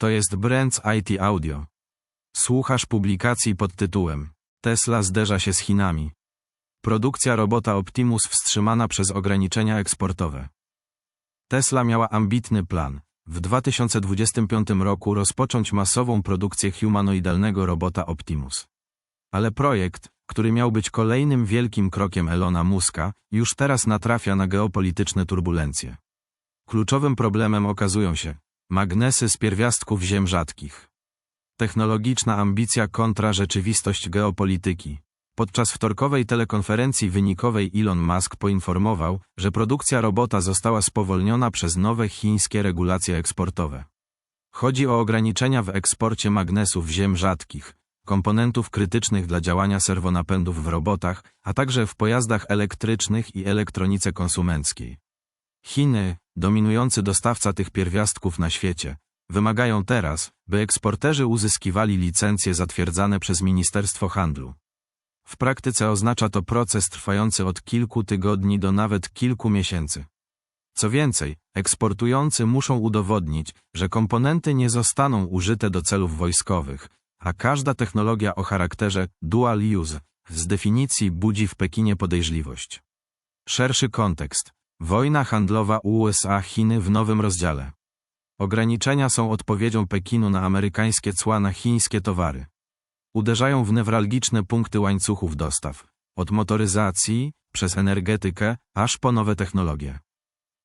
To jest Brands IT Audio. Słuchasz publikacji pod tytułem Tesla zderza się z Chinami. Produkcja robota Optimus wstrzymana przez ograniczenia eksportowe. Tesla miała ambitny plan. W 2025 roku rozpocząć masową produkcję humanoidalnego robota Optimus. Ale projekt, który miał być kolejnym wielkim krokiem Elona Muska, już teraz natrafia na geopolityczne turbulencje. Kluczowym problemem okazują się magnesy z pierwiastków ziem rzadkich. Technologiczna ambicja kontra rzeczywistość geopolityki. Podczas wtorkowej telekonferencji wynikowej Elon Musk poinformował, że produkcja robota została spowolniona przez nowe chińskie regulacje eksportowe. Chodzi o ograniczenia w eksporcie magnesów ziem rzadkich, komponentów krytycznych dla działania serwonapędów w robotach, a także w pojazdach elektrycznych i elektronice konsumenckiej. Chiny, dominujący dostawca tych pierwiastków na świecie, wymagają teraz, by eksporterzy uzyskiwali licencje zatwierdzane przez Ministerstwo Handlu. W praktyce oznacza to proces trwający od kilku tygodni do nawet kilku miesięcy. Co więcej, eksportujący muszą udowodnić, że komponenty nie zostaną użyte do celów wojskowych, a każda technologia o charakterze dual use z definicji budzi w Pekinie podejrzliwość. Szerszy kontekst. Wojna handlowa USA-Chiny w nowym rozdziale. Ograniczenia są odpowiedzią Pekinu na amerykańskie cła na chińskie towary. Uderzają w newralgiczne punkty łańcuchów dostaw. Od motoryzacji, przez energetykę, aż po nowe technologie.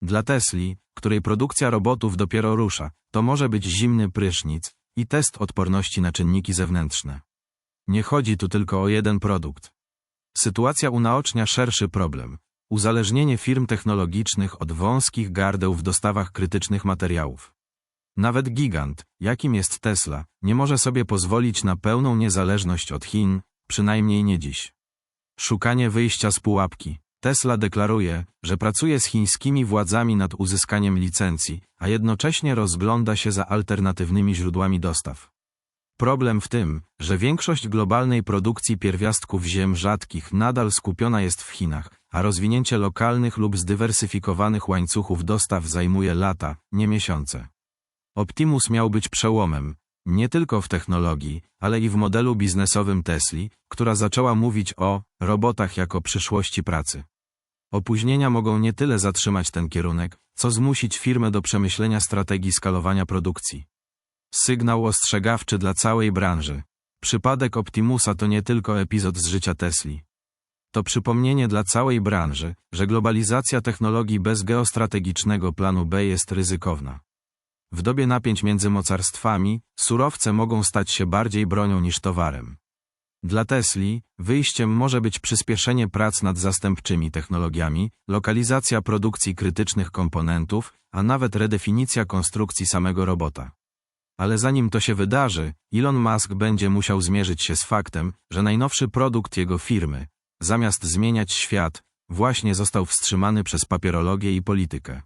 Dla Tesli, której produkcja robotów dopiero rusza, to może być zimny prysznic i test odporności na czynniki zewnętrzne. Nie chodzi tu tylko o jeden produkt. Sytuacja unaocznia szerszy problem. Uzależnienie firm technologicznych od wąskich gardeł w dostawach krytycznych materiałów. Nawet gigant, jakim jest Tesla, nie może sobie pozwolić na pełną niezależność od Chin, przynajmniej nie dziś. Szukanie wyjścia z pułapki. Tesla deklaruje, że pracuje z chińskimi władzami nad uzyskaniem licencji, a jednocześnie rozgląda się za alternatywnymi źródłami dostaw. Problem w tym, że większość globalnej produkcji pierwiastków ziem rzadkich nadal skupiona jest w Chinach, a rozwinięcie lokalnych lub zdywersyfikowanych łańcuchów dostaw zajmuje lata, nie miesiące. Optimus miał być przełomem, nie tylko w technologii, ale i w modelu biznesowym Tesli, która zaczęła mówić o robotach jako przyszłości pracy. Opóźnienia mogą nie tyle zatrzymać ten kierunek, co zmusić firmę do przemyślenia strategii skalowania produkcji. Sygnał ostrzegawczy dla całej branży. Przypadek Optimusa to nie tylko epizod z życia Tesli. To przypomnienie dla całej branży, że globalizacja technologii bez geostrategicznego planu B jest ryzykowna. W dobie napięć między mocarstwami, surowce mogą stać się bardziej bronią niż towarem. Dla Tesli, wyjściem może być przyspieszenie prac nad zastępczymi technologiami, lokalizacja produkcji krytycznych komponentów, a nawet redefinicja konstrukcji samego robota. Ale zanim to się wydarzy, Elon Musk będzie musiał zmierzyć się z faktem, że najnowszy produkt jego firmy, zamiast zmieniać świat, właśnie został wstrzymany przez papierologię i politykę.